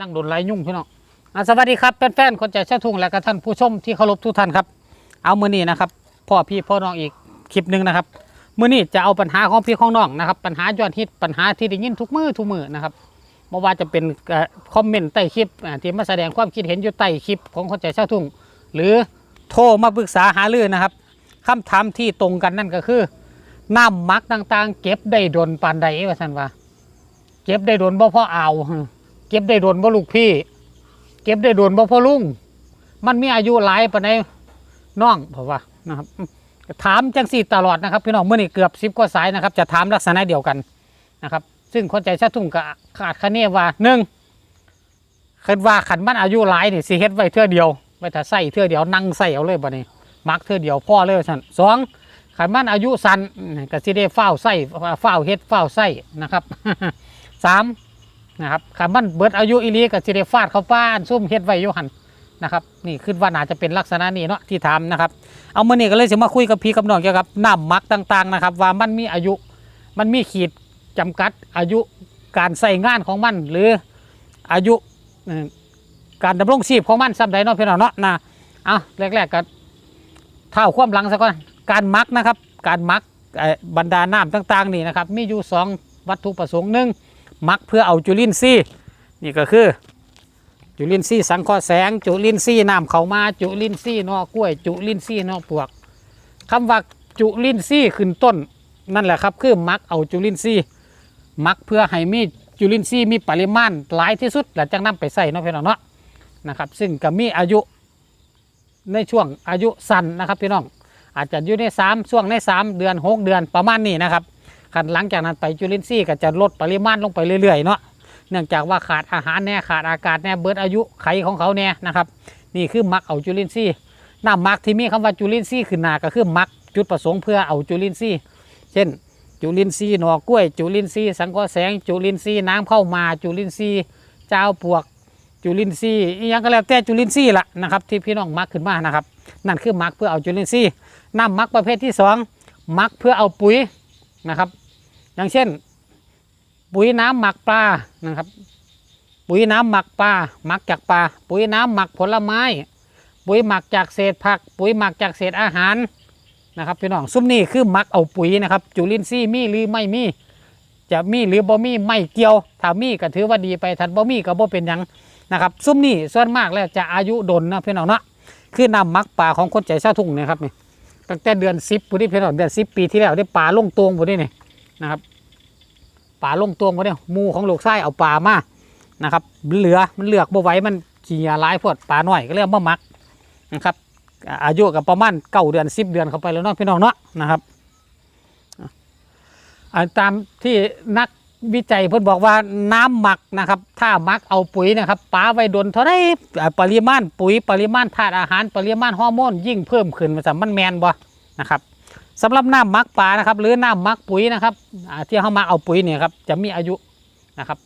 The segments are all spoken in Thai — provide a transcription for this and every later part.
นั่งโดนไล่ยุ่งพี่น้องอะสวัสดีครับแฟนๆคนใจเช่าทุ่งและก็ท่านผู้ชมที่เคารพทุกท่านครับ เอามือนี้นะครับพ่อพี่พ่อน้องอีกคลิปหนึ่งนะครับมือนี้จะเอาปัญหาของพี่ของน้องนะครับ ปัญหายอดฮิตปัญหาที่ได้ยินทุกมือทุกมือนะครับไม่ว่าจะเป็นคอมเมนต์ใต้คลิปที่มาแสดงความคิดเห็นอยู่ใต้คลิปของคนใจเช่าทุ่ง หรือโทรมาปรึกษาหารือนะครับคำถามที่ตรงกันนั่นก็คือน้ำมักต่างๆ เก็บได้โดนปานใดว่าสันว่า เก็บได้โดนบ่พ่ออ่า เก็บได้โดนบ่ลูกพี่ เก็บได้โดนบ่พ่อลุงมันมีอายุหลายปานใดน้องเพราะว่านะครับ ถามจังสี่ตลอดนะครับ พี่น้องเมื่อนี้เกือบสิบกว่าสายนะครับ จะถามลักษณะเดียวกันนะครับ ซึ่งคนใจชาทุ่งก็ขาดคะเนว่าหนึ่งคิดว่าขันมันอายุหลายนี่สิเฮ็ดไว้เทื่อเดียวไว้ถ้าใส่เทื่อเดียวนั่งใส่เอาเลยบัดนี้มักเทื่อเดียวพ่อเลยสั่นสองขันมันอายุสั้นก็สิได้เฝ้าใส่เฝ้าเฮ็ดเฝ้าใส่นะครับสาม นะครับขันมันเบิดอายุอีลีก็สิได้ฟาดเขาป้านซุ่มเฮ็ดไว้อยู่หันนะครับนี่คือว่าน่าจะเป็นลักษณะนี้เนาะที่ถานะครับ เอามื่อนี้ก็เลยจะมาคุยกับพี่กับน้องเกี่ยวกับน้ำมักต่างๆนะครับ ว่ามันมีอายุมันมีขีดจำกัดอายุการใส่งานของมัน หรืออายุการดำรงชีพของมันซ้ำใดเนาะพี่น้องเนาะนะเอาแรกๆก็เท่าความหลังซะก่อนการมักนะครับ การมักบรรดาน้ำต่าง ๆ นี่นะครับ มีอยู่สองวัตถุประสงค์หนึ่ง มักเพื่อเอาจุลินทรีย์นี่ก็คือ จุลินทรีย์สังเคราะห์แสง จุลินทรีย์น้ำเขามาจุลินทรีย์นอกล้วย จุลินทรีย์นอกปลวกคำว่าจุลินทรีย์ขึ้นต้นนั่นแหละครับ คือมักเอาจุลินทรีย์มักเพื่อให้มีจุลินทรีย์มีปริมาณหลายที่สุดแล้วจังนำไปใส่เนาะพี่น้องเนาะนะครับ ซึ่งก็มีอายุในช่วงอายุสั้นนะครับพี่น้องอาจจะอยู่ใน3ช่วงใน 3 เดือน 6 เดือนประมาณนี้นะครับ คันหลังจากนั้นไปจุลินทรีย์ก็จะลดปริมาณลงไปเรื่อยๆเนาะเนื่องจากว่าขาดอาหารแน่ขาดอากาศแน่เบิดอายุไขของเขาแน่นะครับ นี่คือมักเอาจุลินทรีย์น้ำมักที่มีคำว่าจุลินทรีย์ขึ้นหนาก็คือมักจุดประสงค์เพื่อเอาจุลินทรีย์เช่น จุลินทรีย์หน่อกล้วย จุลินทรีย์สังเคราะห์แสง จุลินทรีย์น้ำเข้ามาจุลินทรีย์เจ้าปวกจุลินทรีย์ยังก็แล้วแต่จุลินทรีย์ละนะครับที่พี่น้องมักขึ้นมานะครับนั่นคือมักเพื่อเอาจุลินทรีย์น้ำมักประเภทที่สองมักเพื่อเอาปุ๋ยนะครับ อย่างเช่น ปุ๋ยน้ำหมักปลานะครับ ปุ๋ยน้ำหมักปลาหมักจากปลาปุ๋ยน้ำหมักผลไม้ ปุ๋ยหมักจากเศษผัก ปุ๋ยหมักจากเศษอาหารนะครับพี่น้องซุ้มนี่คือหมักเอาปุ๋ยนะครับ จุลินทรีย์มีหรือไม่มี จะมีหรือบ่มีไม่เกี่ยวถ้ามีก็ถือว่าดีไปถ้าบ่มีก็บ่เป็นหยังนะครับซุ้มนี่ส่วนมากแล้วจะอายุดนนะพี่น้องเนาะคือน้ำหมักปลาของคนใจเช่าทุ่งนะครับนี่ตั้งแต่เดือนสิบปุนี่พี่น้องเดือนสิบปีที่แล้วได้ปลาลงตวงปุนี่นี่ นะครับปลาลงตวงปุนี่หมูของลูกไส้เอาปลามานะครับเหลือมันเหลือกบ่ไว้มันขี้ยาลายพวดปลาหน่อยก็เรียกว่ามักนะครับอายุกับประมาณเก้าเดือนสิบเดือนเข้าไปแล้วเนาะพี่น้องเนาะนะครับตามที่นักวิจัยเพิ่นบอกว่าน้ำหมักนะครับ ถ้าหมักเอาปุ๋ยนะครับปลาไว้ดนเท่าไรอ่าปริมาณปุ๋ยปริมาณธาตุอาหาร ปริมาณฮอร์โมนยิ่งเพิ่มขึ้นมันจะมันแมนบ่นะครับ สำหรับน้ำมักปลานะครับ หรือน้ำมักปุ๋ยนะครับที่เข้ามาเอาปุ๋ยเนี่ยครับจะมีอายุนะครับ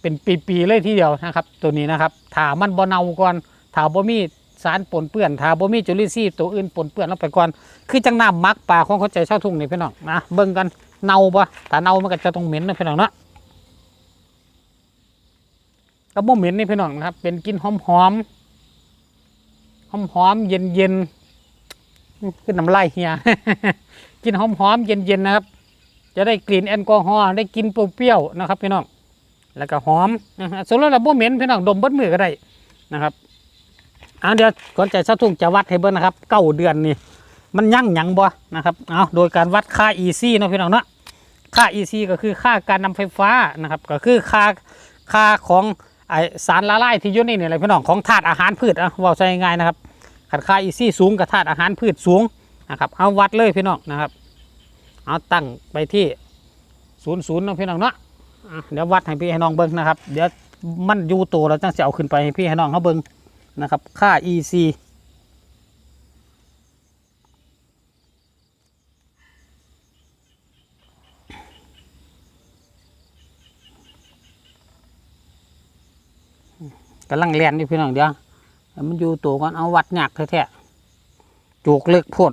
เป็นปีๆเลยทีเดียวนะครับ ตัวนี้นะครับถามันบ่เนาก่อนถาบ่มีสารปนเปื้อนถาบ่มีจุลินทรีย์ตัวอื่นปนเปื้อนลงไปก่อนคือจังน้ำมักปลาของเขาใจชาทุ่งนี่พี่น้องนะเบิ่งกันเน่าบ่ถ้าเน่ามันก็จะต้องเหม็นนะพี่น้องเนาะก็บ่เหม็นนี่พี่น้องนะครับ เป็นกลิ่นหอมหอมหอมหอมเย็นเย็น ขึ้นน้ำลายเฮีย กินหอมหอมๆเย็นเย็นๆนะครับ จะได้กลิ่นแอลกอฮอล์ได้กินเปรี้ยวๆนะครับพี่น้อง แล้วก็หอมนะฮะส่วนเราบ่เหม็นพี่น้องดมเบิดมือก็ได้นะครับเอาเดี๋ยวก่อนใจเช้าทุ่งจะวัดให้เบิ่งนะครับเก้าเดือนนี่มันยั่งหยังบ่นะครับเอาโดยการวัดค่า EC เนะพี่น้องเนาะค่า EC ก็คือค่าการนำไฟฟ้านะครับก็คือค่าค่าของไอสารละลายที่อยู่ในนี่แหละพี่น้องของธาตุอาหารพืชอะว่าใช้ง่ายนะครับ ขัดค่า EC สูงกับธาตุอาหารพืชสูงนะครับเอาวัดเลยพี่น้องนะครับเอาตั้งไปที่ศูนย์ศูนย์นะพี่น้องเนาะเดี๋ยววัดให้พี่ให้น้องเบิ้งนะครับ เดี๋ยวมันอยู่ตัวเราจังจะเอาขึ้นไปให้พี่ให้น้องเขาเบิ้งนะครับค่า EC กำลังเรียนอยู่พี่น้องเดี๋ยว มันอยู่ตัวกันเอาวัดหนักแท้ๆจูกเล็กพด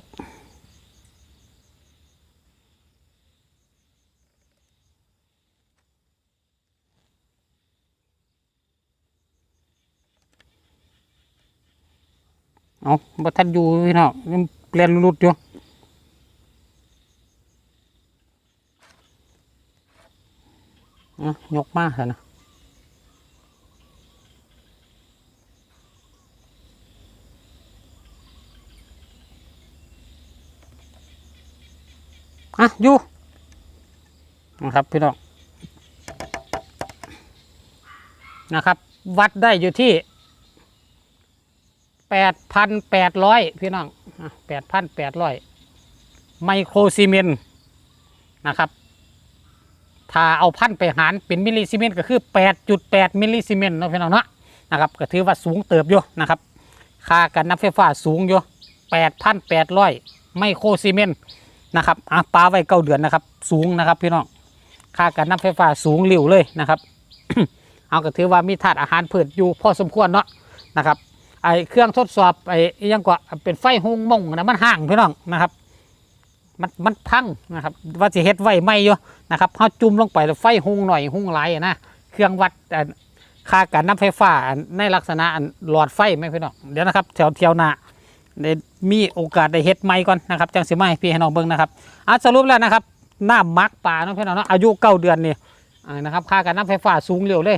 เอาบัทัดอยู่พี่น้องเลี่ยนรุดอยู่ยกมากเลยนะ อะอยู่นะครับพี่น้องนะครับ วัดได้อยู่ที่แปดพันแปดร้อยพี่น้องแปดพันแปดร้อยไมโครซีเมนต์นะครับถ้าเอาพันไปหารเป็นมิลลิซีเมนต์ก็คือแปดจุดแปดมิลลิซีเมนต์นะพี่น้องเนาะนะครับก็ถือว่าสูงเติบอยู่นะครับค่าการนับไฟฟ้าสูงอยู่แปดพันแปดร้อยไมโครซีเมนต์ นะครับอะปลาไว้เก้าเดือนนะครับ สูงนะครับ พี่น้องค่าการนับไฟฟ้าสูงหลวเลยนะครับ เอาก็ถือว่ามีธาตุอาหารพืชอยู่พอสมควรเนาะนะครับไอเครื่องทดสอบไออิหยังกว่าเป็นไฟหงมงนะมันห่างพี่น้องนะครับ มันมันพังนะครับ ว่าสิเฮ็ดไว้ไม่อยู่นะครับเฮาจุ่มลงไปแล้วไฟหงหน่อยหุงหลนะเครื่องวัดค่าการนำไฟฟ้าในลักษณะหลอดไฟไหมพี่น้องเดี๋ยวนะครับแถวเที่ยวหน้า ได้มีโอกาสได้เฮ็ดใหม่ก่อนนะครับจังสิมาให้พี่ให้น้องเบิ่งนะครับอะสรุปแล้วนะครับหน้ำมักป่าเนาะพี่น้องเนาะอายุเก้าเดือนนี่นะครับค่าการน้ำไฟฟ้าสูงเร็วเลย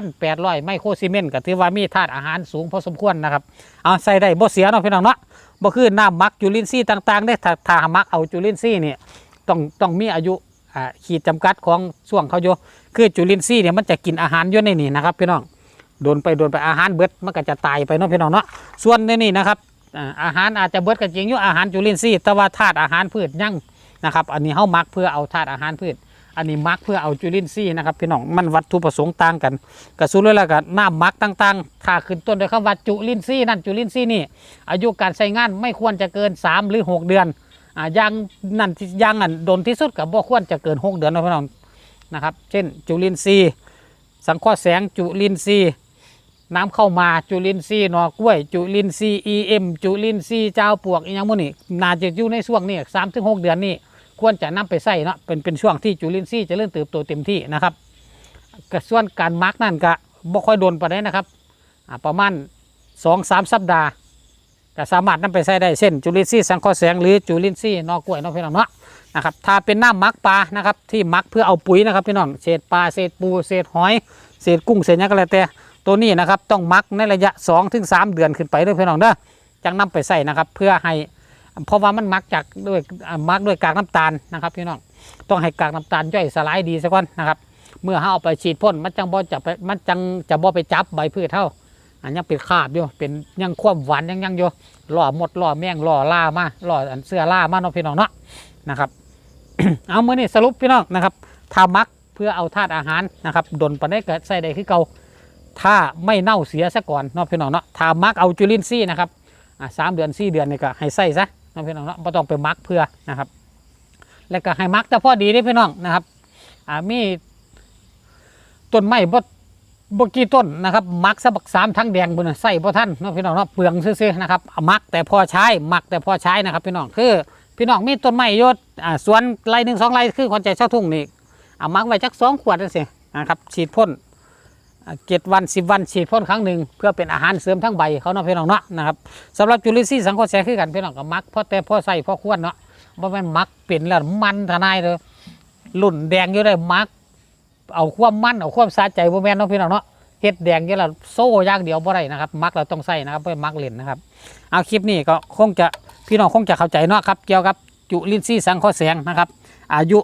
8,800ไมโครซีเมนต์ก็ถือว่ามีธาตุอาหารสูงพอสมควรนะครับเอาใส่ได้บ่เสียเนาะพี่น้องเนาะบ่คือน้ำมักจุลินทรีย์ต่างๆเด้ถ้าถ้าหมักเอาจุลินทรีย์นี่ต้องต้องมีอายุขีดจำกัดของช่วงเขาอยู่คือจุลินทรีย์เนี่ยมันจะกินอาหารอยู่ในนี่นะครับพี่น้องโดนไปโดนไปอาหารเบิดมันก็จะตายไปเนาะพี่น้องเนาะส่วนในนี่นะครับ อาหารอาจจะเบิดก็จริงอยู่อาหารจุลินทรีย์แต่ว่าธาตุอาหารพืชยังนะครับ อันนี้เฮามักเพื่อเอาธาตุอาหารพืช อันนี้มักเพื่อเอาจุลินทรีย์นะครับพี่น้องมันวัตถุประสงค์ต่างกันกระสุนเลยล้วก็น้ำมักต่างๆถ้าขึ้นต้นด้วยคำว่าจุลินทรีย์นั่นจุลินทรีย์นี่ อายุการใช้งานไม่ควรจะเกิน 3 หรือ 6 เดือนอ่างนั่นที่อยังอันโดนที่สุดกับบ่ควรจะเกิน 6 เดือนนะพี่น้องนะครับ เช่น จุลินทรีย์ สังเคราะห์แสงจุลินทรีย์ น้ำเข้ามาจุลินทรีย์หนอกล้วย จุลินทรีย์ EM จุลินทรีย์เจ้าปวกอีหยังมื้นี่น่าจะอยู่ในช่วงนี้3ถึง6เดือนนี้ควรจะนำไปใส่เนาะเป็นเป็นช่วงที่จุลินทรีย์จะเริ่มเติบโตเต็มที่นะครับก็ส่วนการมาร์กนั่นก็บ่ค่อยโดนปานใดนะครับประมาณสองสามสัปดาห์ก็สามารถนำไปใส่ได้เช่นจุลินทรีย์สังเคราะห์แสงหรือจุลินทรีย์นอกกล้วยนอกพี่น้องเนาะนะครับถ้าเป็นน้ำมักปลานะครับที่มักเพื่อเอาปุ๋ยนะครับพี่น้องเศษปลาเศษปูเศษหอยเศษกุ้งเศษยังก็แล้วแต่ ตัวนี้นะครับต้องมักในระยะ 2-3ถึงเดือนขึ้นไปด้วยพี่น้องเด้อจังนำไปใส่นะครับ เพื่อให้เพราะว่ามันมักจากด้วยมักด้วยกากน้ำตาลนะครับพี่น้องต้องให้กากน้ำตาลย่อยสลายดีซะก่อนนะครับ เมื่อเฮาเอาไปฉีดพ่นมันจังบ่จะไปมันจังจะบ่ไปจับใบพืชเท่าอันยังเป็นคาบอยู่เป็นยังความหวานยังยังอยู่ล่อหมดล่อแมงล่อล่ามาล่ออันเสื้อล่ามาเนาะพี่น้องเนาะนะครับ เอาเมื่อนี้สรุปพี่น้องนะครับถ้ามักเพื่อเอาธาตุอาหารนะครับดนปานได้เกิดใส่ได้คือเก่า ถ้าไม่เน่าเสียซะก่อนเนาะพี่น้องเนาะถ้ามักเอาจุลินทรีย์นะครับสามเดือนสี่เดือนนี่ก็ให้ใส่ซะน้องพี่น้องเนาะไม่ต้องไปมักเพื่อนะครับ แล้วก็ให้มักแต่พอดีเด้พี่น้องนะครับมีต้นไม้บ่บกี่ต้นนะครับมักสะบักสามทั้งแดงบนใส่บ่ท่านเนาะพี่น้องเนาะเปลืองซื่อๆนะครับเอามักแต่พอใช้มักแต่พอใช้นะครับ พี่น้องคือ พี่น้องมีต้นไม้ยศอ่าสวนไรหนึ่งสองไรคือคนใจเช่าทุ่งนี่เอามักไว้จักสองขวดนั่นสินะครับฉีดพ่น เจ็ดวันสิบวันฉีดพ่นครั้งหนึ่งเพื่อเป็นอาหารเสริมทั้งใบเขาเนาะพี่น้องเนาะนะครับสำหรับจุลินทรีย์สังเคราะห์แสงคือกันพี่น้องกับมักเพราะแต่พอใส่พอควรเนาะบ่แม่นมักเป็นแล้วมันทนายเลยรุ่นแดงอยู่ได้มัก เอาความมันเอาความสะใจบ่แม่นเนาะพี่น้องเนาะเฮ็ดแดงอยู่แล้วโซ่ยางเดียวบ่ได้นะครับ มักเราต้องใส่นะครับเพื่อมักเล่นนะครับ เอาคลิปนี้ก็คงจะพี่น้องคงจะเข้าใจเนาะครับเกี่ยวกับจุลินทรีย์สังเคราะห์แสงนะครับ อายุ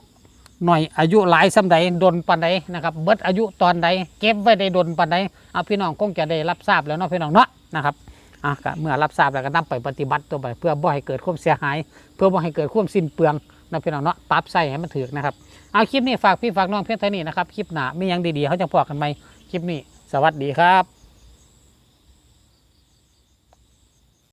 หน่อยอายุหลายสำใดดนปันใดนะครับเบิดอายุตอนใดเก็บไว้ได้ดนปันใดเอาพี่น้องคงจะได้รับทราบแล้วเนาะพี่น้องเนาะนะครับอะเมื่อรับทราบแล้วก็นำไปปฏิบัติตัวไปเพื่อบ่ให้เกิดความเสียหาย เพื่อบ่ให้เกิดความสิ้นเปลืองนะพี่น้องเนาะปรับใส่ให้มันถือนะครับเอาคลิปนี้ฝากพี่ฝากน้องเพียงเท่านี้นะครับคลิปหน้ามียังดีๆเขาจะพอกันไหมคลิปนี้ สวัสดีครับ